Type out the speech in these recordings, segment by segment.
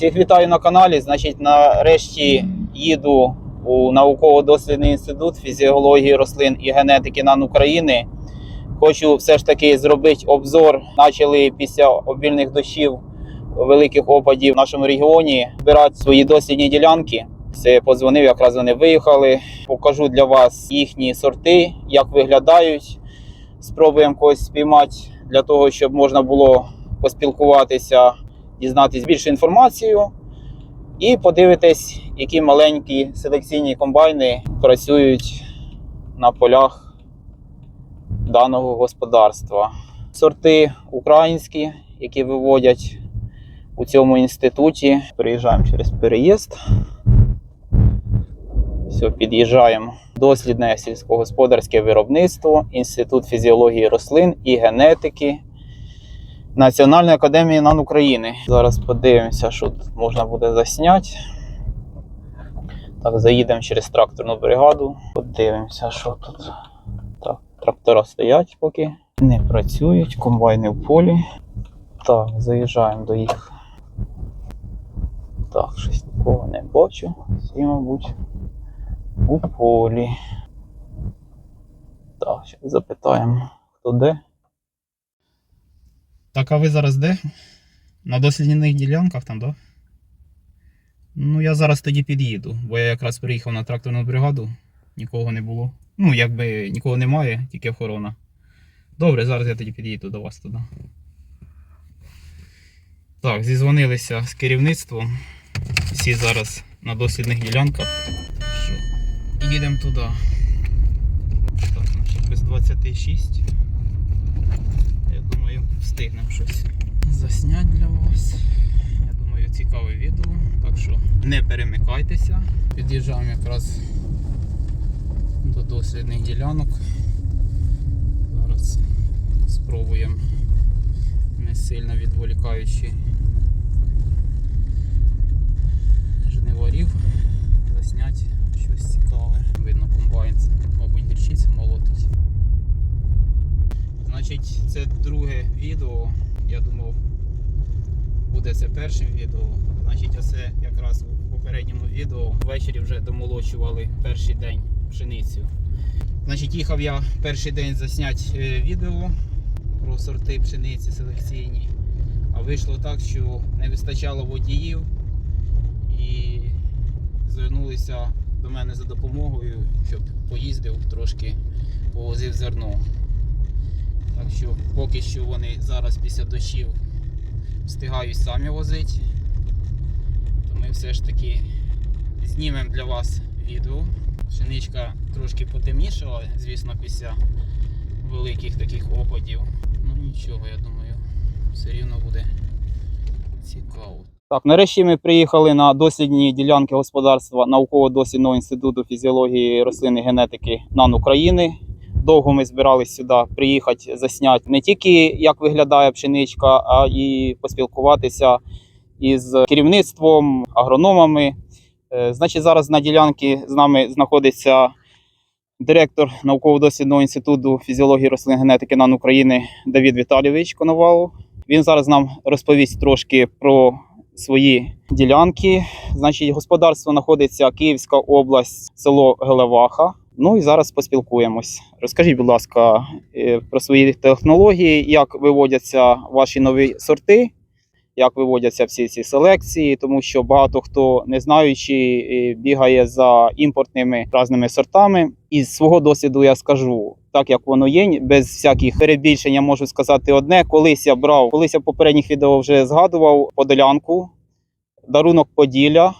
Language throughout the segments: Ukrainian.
Всіх вітаю на каналі. Значить, нарешті їду у науково-дослідний інститут фізіології рослин і генетики НАН України. Хочу все ж таки зробити обзор. Почали після обільних дощів великих опадів в нашому регіоні збирати свої дослідні ділянки. Це я подзвонив, якраз вони виїхали. Покажу для вас їхні сорти, як виглядають. Спробуємо когось спіймати для того, щоб можна було поспілкуватися дізнатись більше інформацію і подивитись, які маленькі селекційні комбайни працюють на полях даного господарства. Сорти українські, які виводять у цьому інституті. Приїжджаємо через переїзд. Все, під'їжджаємо. Дослідне сільськогосподарське виробництво, Інститут фізіології рослин і генетики Національної академії НАН України. Зараз подивимося, що тут можна буде засняти. Так, заїдемо через тракторну бригаду. Подивимося, що тут. Так, трактора стоять поки. Не працюють, комбайни в полі. Так, заїжджаємо до їх. Так, щось нікого не бачу. Всі, мабуть, у полі. Так, запитаємо, хто де. Так, а ви зараз де? На дослідних ділянках там. Да? Ну, я зараз тоді під'їду, бо я якраз приїхав на тракторну бригаду, нікого не було. Ну, якби нікого немає, тільки охорона. Добре, зараз я тоді під'їду до вас туди. Так, зізвонилися з керівництвом. Всі зараз на дослідних ділянках. Що? Їдемо туди. Так, значить без 26. Встигнемо щось засняти для вас. Я думаю, цікаве відео. Так що не перемикайтеся. Під'їжджаємо якраз до дослідних ділянок. Зараз спробуємо не сильно відволікаючи жниварів засняти щось цікаве. Видно комбайн, це, мабуть, гірчиця молотить. Значить, це друге відео. Я думав, буде це першим відео. Значить, оце якраз у попередньому відео ввечері вже домолочували перший день пшеницю. Значить, їхав я перший день засняти е, відео про сорти пшениці селекційні. А вийшло так, що не вистачало водіїв і звернулися до мене за допомогою, щоб поїздив трошки, повозив зерно. Так що поки що вони зараз після дощів встигають самі возити. То ми все ж таки знімемо для вас відео. Пшеничка трошки потемнішала, звісно, після великих таких опадів. Ну нічого, я думаю, все рівно буде цікаво. Так, нарешті ми приїхали на дослідні ділянки господарства науково-дослідного інституту фізіології рослин і генетики НАН України. Довго ми збиралися сюди приїхати засняти не тільки як виглядає пшеничка, а і поспілкуватися із керівництвом, агрономами. Е, Значить, зараз на ділянці з нами знаходиться директор науково-дослідного інституту фізіології рослин генетики НАН України Давід Віталійович Коновалов. Він зараз нам розповість трошки про свої ділянки. Значить, господарство знаходиться Київська область, село Гелеваха. Ну і зараз поспілкуємось. Розкажіть, будь ласка, е, про свої технології, як виводяться ваші нові сорти, як виводяться всі ці селекції, тому що багато хто не знаючи е, бігає за імпортними різними сортами. Із свого досвіду я скажу, так як воно є, без всяких перебільшень я можу сказати одне. Колись я брав, колись я в попередніх відео вже згадував подолянку, дарунок Поділля.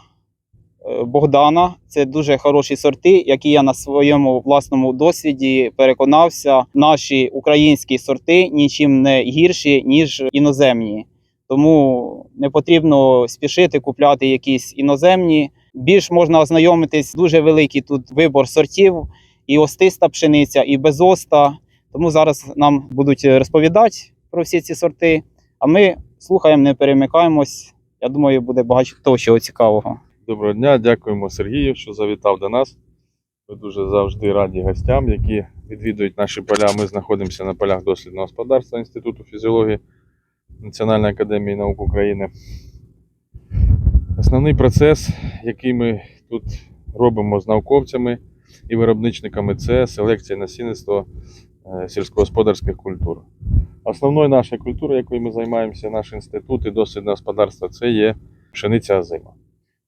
Е, Богдана це дуже хороші сорти, які я на своєму власному досвіді переконався. Наші українські сорти нічим не гірші ніж іноземні. Тому не потрібно спішити купляти якісь іноземні. Більш можна ознайомитись дуже великий тут вибор сортів, і остиста пшениця, і безоста. Тому зараз нам будуть розповідати про всі ці сорти. А ми слухаємо, не перемикаємось. Я думаю, буде багато того, чого цікавого. Доброго дня, дякуємо Сергію, що завітав до нас. Ми дуже завжди раді гостям, які відвідують наші поля. Ми знаходимося на полях дослідного господарства Інституту фізіології Національної академії наук України. Основний процес, який ми тут робимо з науковцями і виробничниками, це селекція насінництва е, сільськогосподарських культур. Основною нашою культурою, якою ми займаємося, наш інститут і дослідне господарство, це є пшениця озима.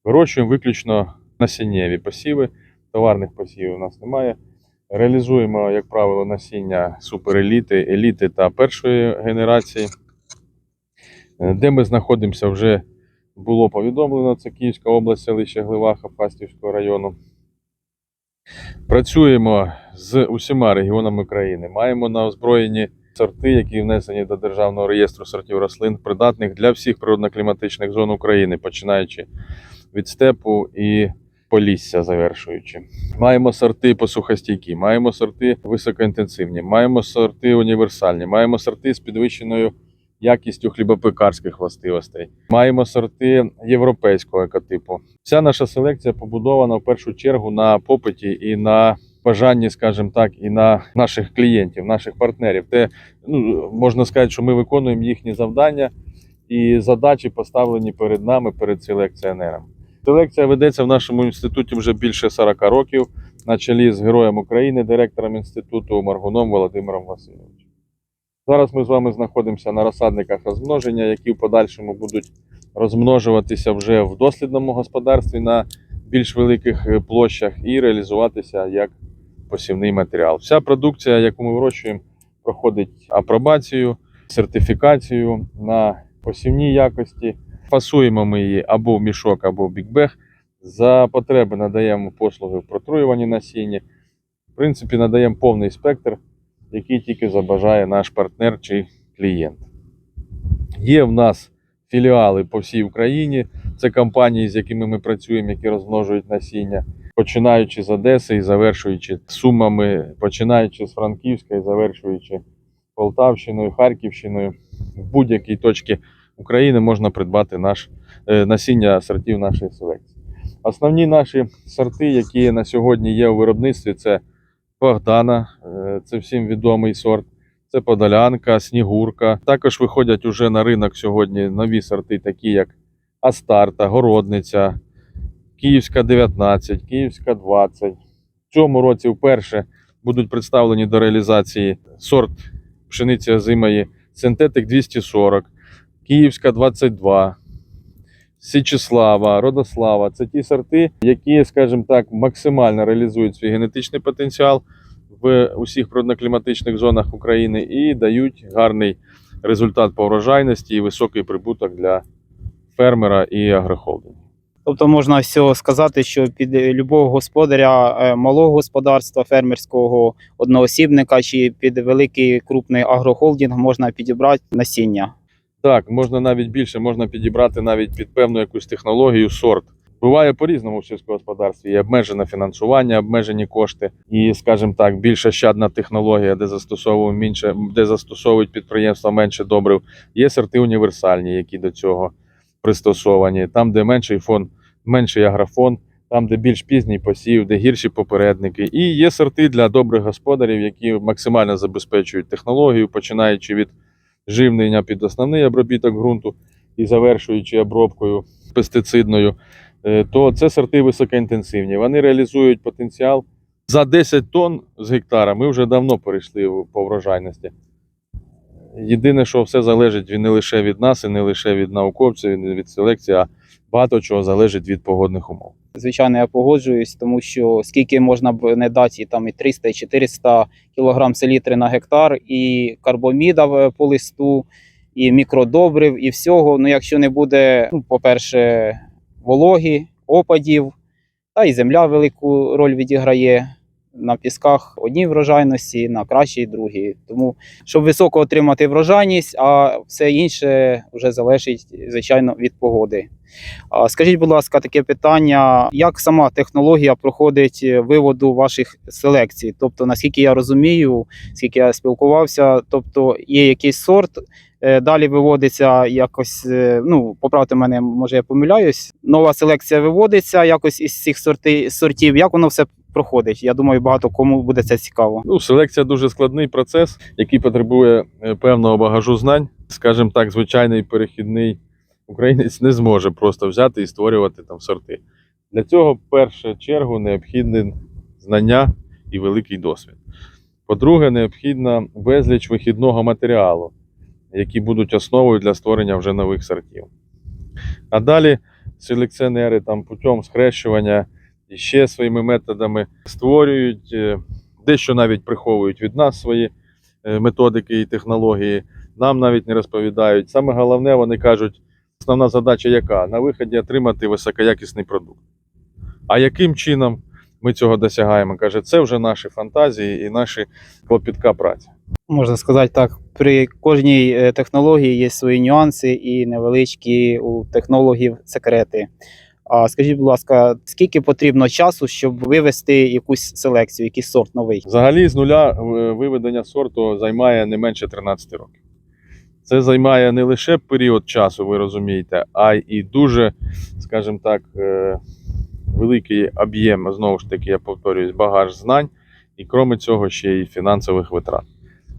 Вирощуємо виключно насіннєві посіви, товарних посівів у нас немає. Реалізуємо, як правило, насіння супереліти, еліти та першої генерації. Е, Де ми знаходимося, вже було повідомлено. Це Київська область, селище Гливаха Фастівського району. Працюємо з усіма регіонами країни. Маємо на озброєнні сорти, які внесені до Державного реєстру сортів рослин, придатних для всіх природно-кліматичних зон України, починаючи від степу і полісся, завершуючи. Маємо сорти посухостійкі, маємо сорти високоінтенсивні, маємо сорти універсальні, маємо сорти з підвищеною якістю хлібопекарських властивостей. Маємо сорти європейського екотипу. Вся наша селекція побудована в першу чергу на попиті і на бажанні, скажімо так, і на наших клієнтів, наших партнерів. Те, ну, можна сказати, що ми виконуємо їхні завдання і задачі поставлені перед нами, перед селекціонерами. Селекція ведеться в нашому інституті вже більше 40 років, на чолі з героєм України, директором інституту Маргуном Володимиром Васильовичем. Зараз ми з вами знаходимося на розсадниках розмноження, які в подальшому будуть розмножуватися вже в дослідному господарстві на більш великих е, площах і реалізуватися як посівний матеріал. Вся продукція, яку ми вирощуємо, проходить апробацію, сертифікацію на посівній якості. Фасуємо ми її або в мішок, або в бікбег. За потреби надаємо послуги в протруюванні насіння. В принципі, надаємо повний спектр, який тільки забажає наш партнер чи клієнт. Є в нас філіали по всій Україні. Це компанії, з якими ми працюємо, які розмножують насіння, починаючи з Одеси і завершуючи сумами, починаючи з Франківська і завершуючи Полтавщиною, Харківщиною. В будь-якій точці України можна придбати наш, е, насіння сортів нашої селекції. Основні наші сорти, які на сьогодні є у виробництві, це Богдана, е, це всім відомий сорт. Це Подолянка, Снігурка. Також виходять уже на ринок сьогодні нові сорти, такі як Астарта, Городниця, Київська 19, Київська 20. В цьому році вперше будуть представлені до реалізації сорт пшениці озимої Синтетик 240, Київська 22, Січеслава, Родослава. Це ті сорти, які, скажімо так, максимально реалізують свій генетичний потенціал в усіх природно-кліматичних зонах України і дають гарний результат по врожайності і високий прибуток для фермера і агрохолдингу. Тобто можна все сказати, що під любого господаря е, малого господарства, фермерського одноосібника чи під великий крупний агрохолдинг можна підібрати насіння. Так, можна навіть більше, можна підібрати навіть під певну якусь технологію сорт. Буває по-різному в сільському господарстві. Є обмежене фінансування, обмежені кошти, і, скажімо так, більш ощадна технологія, де застосовують менше, де застосовують підприємства менше добрив. Є сорти універсальні, які до цього пристосовані. Там, де менший фон, менший агрофон, там, де більш пізній посів, де гірші попередники. І є сорти для добрих господарів, які максимально забезпечують технологію, починаючи від живлення під основний обробіток ґрунту і завершуючи обробкою пестицидною, е, то це сорти високоінтенсивні. Вони реалізують потенціал за 10 тонн з гектара. Ми вже давно перейшли по врожайності. Єдине, що все залежить не лише від нас, і не лише від науковців, і не від селекції, а багато чого залежить від погодних умов. Звичайно, я погоджуюсь, тому що скільки можна б не дати там і 300, і 400 кілограм селітри на гектар, і карбоміда по листу, і мікродобрив, і всього. Ну, якщо не буде, ну, по-перше, вологі, опадів, та й земля велику роль відіграє. На пісках одній врожайності, на кращій другій. Тому, щоб високо отримати врожайність, а все інше вже залежить, звичайно, від погоди. А Скажіть, будь ласка, таке питання: як сама технологія проходить виводу ваших селекцій? Тобто, наскільки я розумію, скільки я спілкувався, тобто є якийсь сорт, е, далі виводиться якось. е, Ну, поправте мене, може я помиляюсь. Нова селекція виводиться якось із цих сорти, сортів. Як воно все проходить? Я думаю, багато кому буде це цікаво. Ну, селекція дуже складний процес, який потребує е, певного багажу знань. Скажімо так, звичайний перехідний українець не зможе просто взяти і створювати там сорти. Для цього, в першу чергу, необхідне знання і великий досвід. По-друге, необхідно безліч вихідного матеріалу, які будуть основою для створення вже нових сортів. А далі селекціонери там путем схрещування і ще своїми методами створюють, е, дещо навіть приховують від нас свої е, методики і технології. Нам навіть не розповідають. Саме головне, вони кажуть, основна задача яка? На виході отримати високоякісний продукт. А яким чином ми цього досягаємо? Каже, це вже наші фантазії і наші клопітка праця. Можна сказати так, при кожній е, технології є свої нюанси і невеличкі у технологів секрети. А скажіть, будь ласка, скільки потрібно часу, щоб вивести якусь селекцію, якийсь сорт новий? Взагалі, з нуля е, виведення сорту займає не менше 13 років. Це займає не лише період часу, ви розумієте, а і дуже, скажімо так, е, великий об'єм, знову ж таки, я повторююсь, багаж знань, і крім цього, ще й фінансових витрат.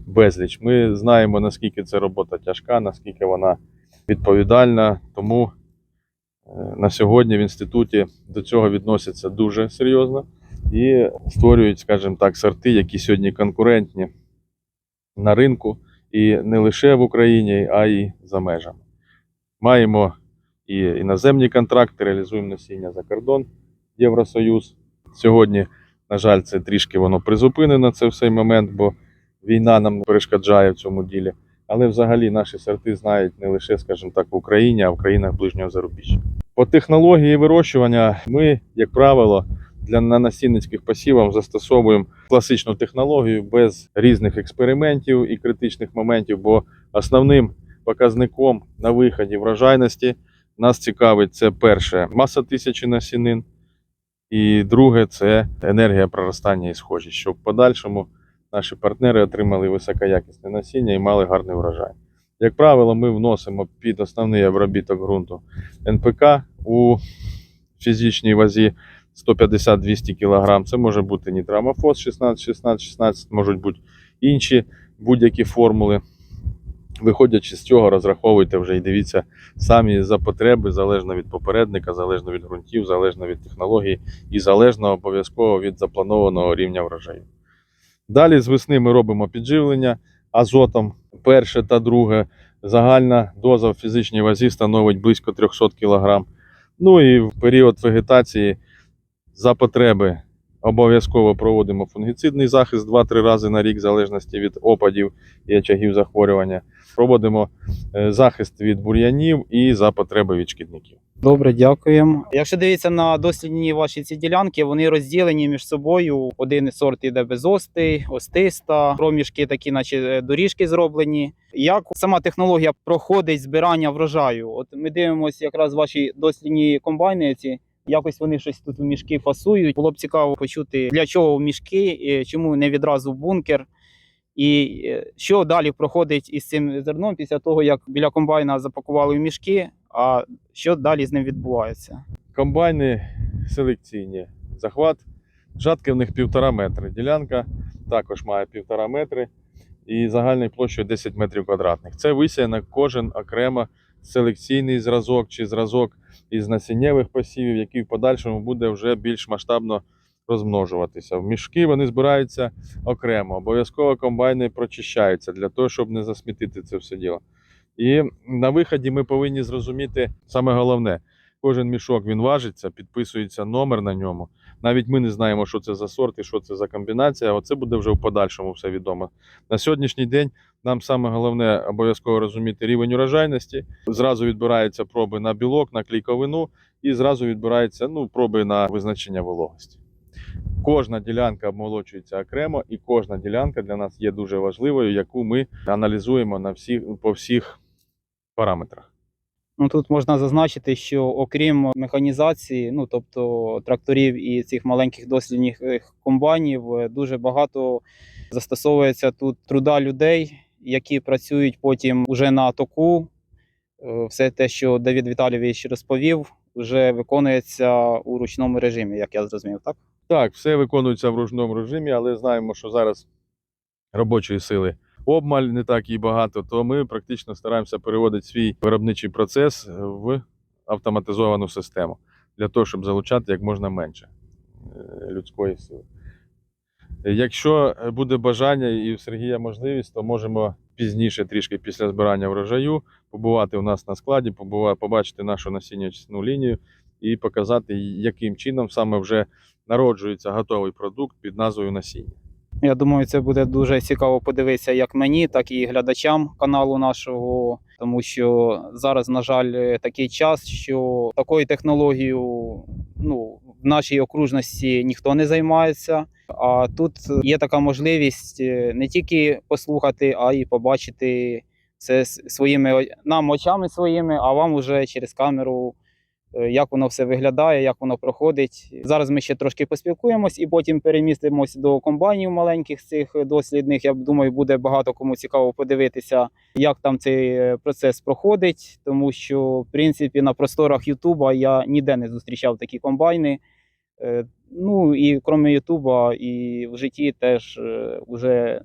Безліч. Ми знаємо, наскільки ця робота тяжка, наскільки вона відповідальна. Тому на сьогодні в інституті до цього відносяться дуже серйозно і створюють, скажімо так, сорти, які сьогодні конкурентні на ринку, і не лише в Україні, а й за межами. Маємо і іноземні контракти, реалізуємо насіння за кордон Євросоюз. Сьогодні, на жаль, це трішки воно призупинено це в цей момент, бо війна нам перешкоджає в цьому ділі. Але взагалі наші сорти знають не лише, скажімо так, в Україні, а в країнах ближнього зарубіжжя. По технології вирощування ми, як правило, для на насінницьких застосовуємо класичну технологію без різних експериментів і критичних моментів, бо основним показником на виході врожайності нас цікавить це перше маса тисячі насінин, і друге це енергія проростання і схожість, щоб в подальшому наші партнери отримали високоякісне насіння і мали гарний врожай. Як правило, ми вносимо під основний обробіток ґрунту НПК у фізичній вазі 150-200 кг. Це може бути нітрамофос 16, 16, 16, можуть бути інші будь-які формули. Виходячи з цього, розраховуйте вже і дивіться самі за потреби, залежно від попередника, залежно від ґрунтів, залежно від технології і залежно обов'язково від запланованого рівня врожаю. Далі з весни ми робимо підживлення азотом. Перше та друге. Загальна доза в фізичній вазі становить близько 300 кг. Ну і в період вегетації за потреби обов'язково проводимо фунгіцидний захист 2-3 рази на рік, в залежності від опадів і очагів захворювання. Проводимо е, захист від бур'янів і за потреби від шкідників. Добре, дякуємо. Якщо дивитися на дослідні ваші ці ділянки, вони розділені між собою. Один сорт іде безостий, остиста, проміжки такі, наче е, доріжки зроблені. Як сама технологія проходить збирання врожаю? От ми дивимося якраз ваші дослідні комбайни. Ці якось вони щось тут у мішки фасують. Було б цікаво почути, для чого в мішки, е, чому не відразу в бункер. І е, що далі проходить із цим зерном після того, як біля комбайна запакували в мішки, а що далі з ним відбувається? Комбайни селекційні. Захват. Жатки в них півтора метри. Ділянка також має півтора метри і загальною площею 10 метрів квадратних. Це висіяно кожен окремо селекційний зразок чи зразок із насіннєвих посівів, який в подальшому буде вже більш масштабно розмножуватися. В мішки вони збираються окремо. Обов'язково комбайни прочищаються для того, щоб не засмітити це все діло. І на виході ми повинні зрозуміти саме головне. Кожен мішок він важиться, підписується номер на ньому. Навіть ми не знаємо, що це за сорт і що це за комбінація. Оце буде вже в подальшому все відомо. На сьогоднішній день нам саме головне обов'язково розуміти рівень урожайності. Зразу відбираються проби на білок, на клейковину, і зразу відбираються ну, проби на визначення вологості. Кожна ділянка обмолочується окремо, і кожна ділянка для нас є дуже важливою, яку ми аналізуємо на всіх, по всіх параметрах. Ну тут можна зазначити, що окрім механізації, ну тобто тракторів і цих маленьких дослідних е, комбайнів, е, дуже багато застосовується тут труда людей, які працюють потім уже на току. Е, Все те, що Давід Віталійович розповів, вже виконується у ручному режимі, як я зрозумів, так? Так, все виконується в ручному режимі, але знаємо, що зараз робочої сили обмаль не так і багато, то ми практично стараємося переводити свій виробничий процес в автоматизовану систему для того, щоб залучати як можна менше е, людської сили. Якщо буде бажання і в Сергія можливість, то можемо пізніше, трішки після збирання врожаю, побувати у нас на складі, побачити нашу насіннячну лінію і показати, яким чином саме вже народжується готовий продукт під назвою насіння. Я думаю, це буде дуже цікаво подивитися як мені, так і глядачам каналу нашого, тому що зараз, на жаль, такий час, що такою технологією ну, в нашій окружності ніхто не займається. А тут є така можливість е, не тільки послухати, а й побачити це своїми нам очами своїми, а вам уже через камеру як воно все виглядає, як воно проходить. Зараз ми ще трошки поспілкуємось і потім перемістимось до комбайнів маленьких цих дослідних. Я думаю, буде багато кому цікаво подивитися, як там цей е, процес проходить, тому що в принципі на просторах Ютуба я ніде не зустрічав такі комбайни. Е, Ну і крім Ютуба, і в житті теж е, вже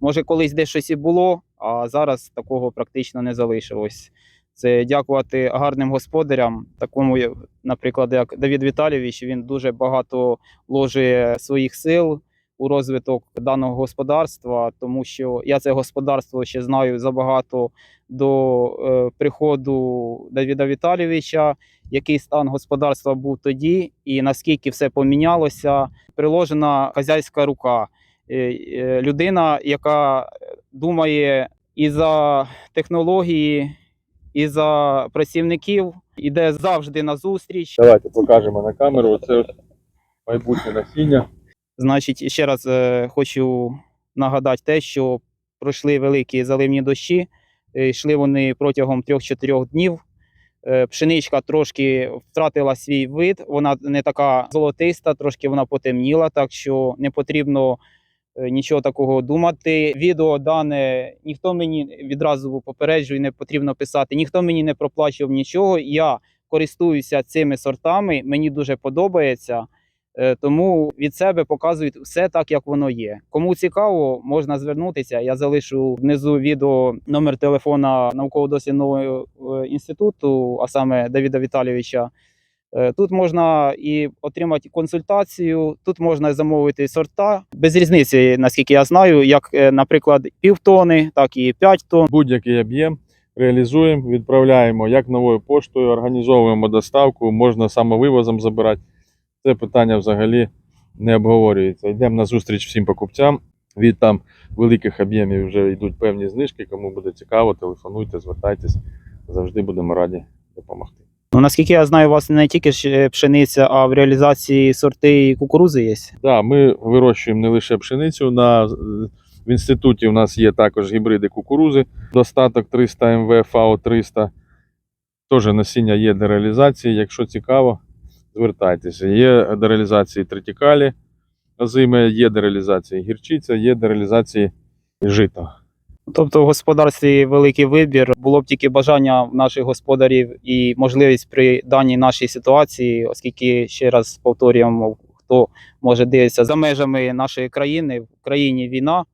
може колись десь щось і було, а зараз такого практично не залишилось. Це дякувати гарним господарям, такому, наприклад, як Давід Віталійович. Він дуже багато вложує своїх сил у розвиток даного господарства, тому що я це господарство ще знаю забагато до е, приходу Давіда Віталійовича, який стан господарства був тоді, і наскільки все помінялося. Приложена хазяйська рука, Е, е, людина, яка думає і за технології і за працівників іде завжди на зустріч. Давайте покажемо на камеру. Ось майбутнє насіння. Значить, ще раз е, хочу нагадати те, що пройшли великі заливні дощі. е, Йшли вони протягом 3-4 днів. Е, Пшеничка трошки втратила свій вид, вона не така золотиста, трошки вона потемніла, так що не потрібно нічого такого думати. Відео дане ніхто мені відразу попереджує, не потрібно писати, ніхто мені не проплачував нічого. Я користуюся цими сортами, мені дуже подобається. Е, Тому від себе показують все так, як воно є. Кому цікаво, можна звернутися. Я залишу внизу відео номер телефона науково-дослідного е, інституту, а саме Давіда Віталійовича. Е, Тут можна і отримати консультацію, тут можна замовити сорта без різниці, наскільки я знаю, як, е, наприклад, півтони, так і 5 тонн. Будь-який об'єм реалізуємо, відправляємо як новою поштою, організовуємо доставку, можна самовивозом забирати. Це питання взагалі не обговорюється. Йдемо на зустріч всім покупцям. Від там великих об'ємів вже йдуть певні знижки. Кому буде цікаво, телефонуйте, звертайтесь. Завжди будемо раді допомогти. Ну наскільки я знаю, у вас не тільки е, пшениця, а в реалізації сорти і кукурузи є. Да, ми вирощуємо не лише пшеницю. На, в інституті у нас є також гібриди кукурузи, достаток 300 МВ, ФАО 300. Теж насіння є до реалізації. Якщо цікаво, звертайтеся. Є до реалізації тритікалі, озими, є до реалізації гірчиця, є до реалізації жита. Тобто в господарстві великий вибір. Було б тільки бажання наших господарів і можливість при даній нашій ситуації, оскільки ще раз повторюємо, хто може дивитися за межами нашої країни, в країні війна.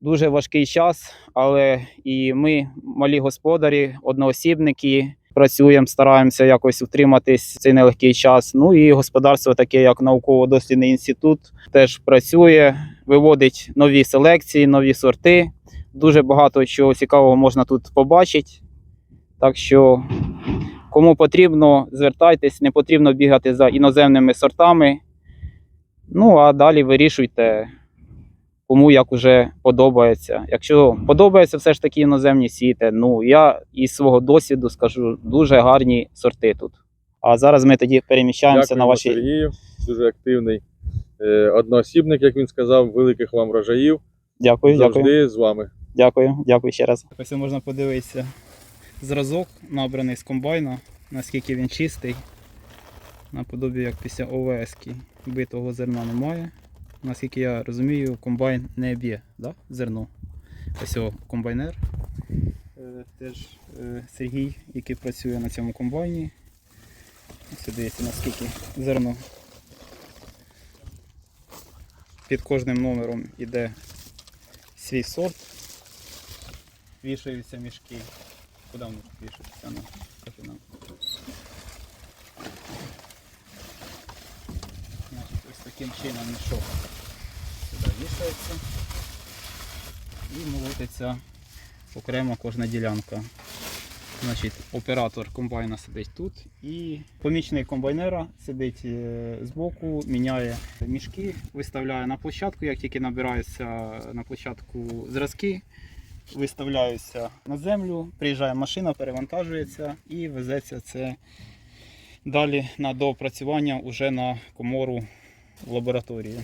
Дуже важкий час, але і ми, малі господарі, одноосібники, працюємо, стараємося якось утриматись цей нелегкий час. Ну і господарство, таке як науково-дослідний інститут, теж працює, виводить нові селекції, нові сорти. Дуже багато чого цікавого можна тут побачити. Так що, кому потрібно, звертайтесь, не потрібно бігати за іноземними сортами. Ну, а далі вирішуйте, кому як уже подобається. Якщо подобається все ж таки іноземні сіти, ну я із свого досвіду скажу дуже гарні сорти тут. А зараз ми тоді переміщаємося на ваші. Сергію, дуже активний е, одноосібник, як він сказав, великих вам врожаїв. Дякую, Завжди дякую. з вами. Дякую, дякую ще раз. Ось можна подивитися зразок, набраний з комбайна, наскільки він чистий. Наподобі як після ОВС. Битого зерна немає. Наскільки я розумію, комбайн не б'є да? зерно. Ось о, комбайнер. Е, Теж е, Сергій, який працює на цьому комбайні. Ось дивіться, наскільки зерно. Під кожним номером іде свій сорт. Вішаються мішки. Куди вони вішаються? Ну, покажи нам. Значить, ось таким чином мішок сюди вішається і молотиться окремо кожна ділянка. Значить, оператор комбайна сидить тут і помічник комбайнера сидить е, збоку, міняє мішки, виставляє на площадку, як тільки набираються на площадку зразки, виставляються на землю, приїжджає машина, перевантажується і везеться це далі на доопрацювання уже на комору в лабораторії.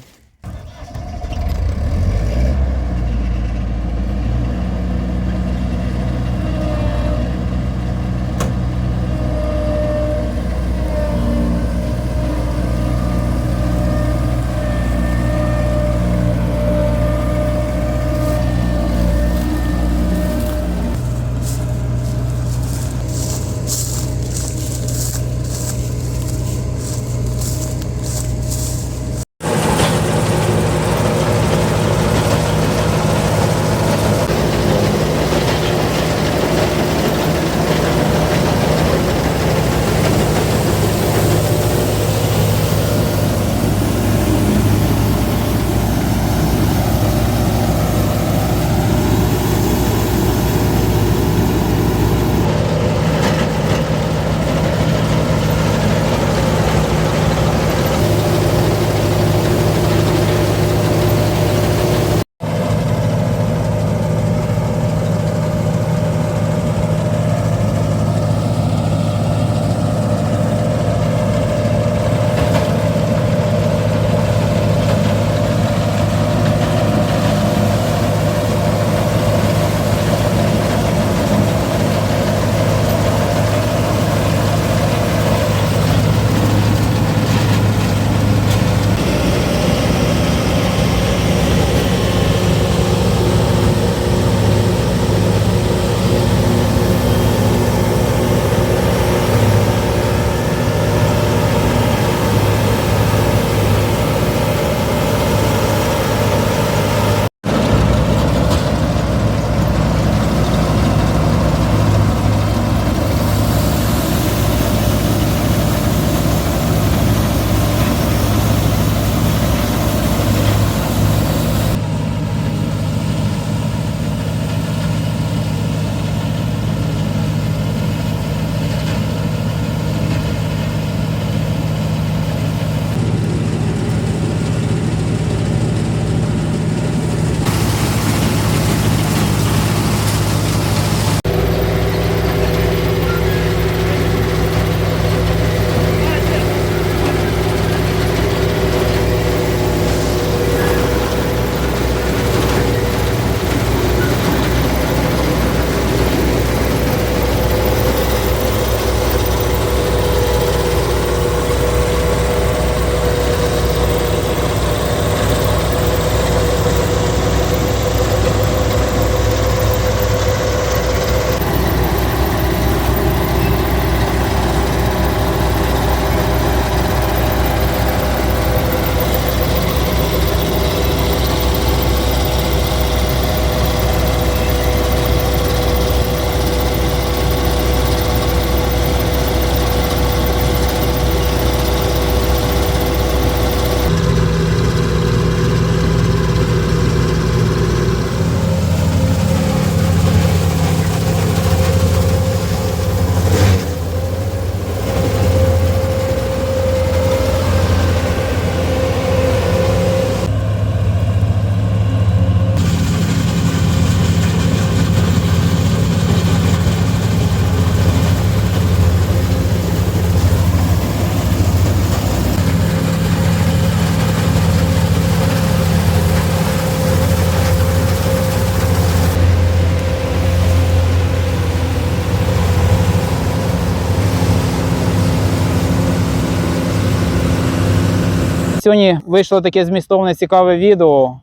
Сьогодні вийшло таке змістовне цікаве відео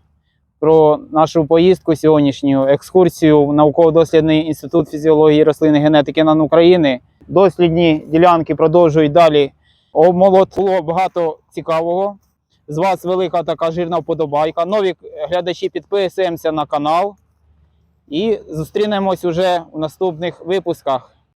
про нашу поїздку сьогоднішню, екскурсію в науково-дослідний інститут фізіології рослин і генетики НАН України. Дослідні ділянки продовжують далі. Обмолот було багато цікавого. З вас велика така жирна вподобайка. Нові глядачі підписуємося на канал. І зустрінемось уже у наступних випусках.